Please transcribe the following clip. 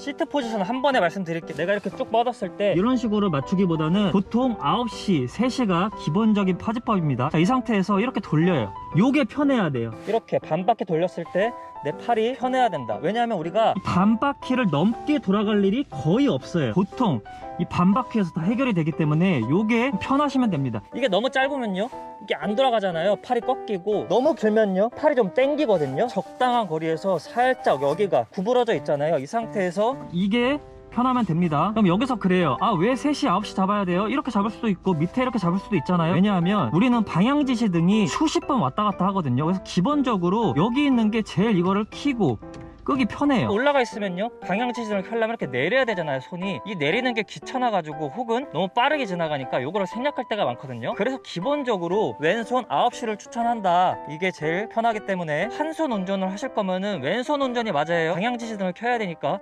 시트 포지션 한 번에 말씀드릴게요. 내가 이렇게 쭉 뻗었을 때 이런 식으로 맞추기보다는 보통 9시 3시가 기본적인 파지법입니다. 자, 이 상태에서 이렇게 돌려요. 요게 편해야 돼요. 이렇게 반바퀴 돌렸을 때 내 팔이 편해야 된다. 왜냐하면 우리가 이 반바퀴를 넘게 돌아갈 일이 거의 없어요. 보통 이 반바퀴에서 다 해결이 되기 때문에 요게 편하시면 됩니다. 이게 너무 짧으면요 이게 안 돌아가잖아요. 팔이 꺾이고 너무 길면요 팔이 좀 땡기거든요. 적당한 거리에서 살짝 여기가 구부러져 있잖아요. 이 상태에 서 이게 편하면 됩니다. 그럼 여기서 그래요. 아 왜 3시 9시 잡아야 돼요? 이렇게 잡을 수도 있고 밑에 이렇게 잡을 수도 있잖아요. 왜냐하면 우리는 방향지시 등이 수십 번 왔다 갔다 하거든요. 그래서 기본적으로 여기 있는 게 제일 이거를 키고 끄기 편해요. 올라가 있으면요. 방향지시등을 켜려면 이렇게 내려야 되잖아요 손이. 이 내리는 게 귀찮아가지고 혹은 너무 빠르게 지나가니까 요거를 생략할 때가 많거든요. 그래서 기본적으로 왼손 9시를 추천한다. 이게 제일 편하기 때문에 한 손 운전을 하실 거면은 왼손 운전이 맞아요. 방향지시등을 켜야 되니까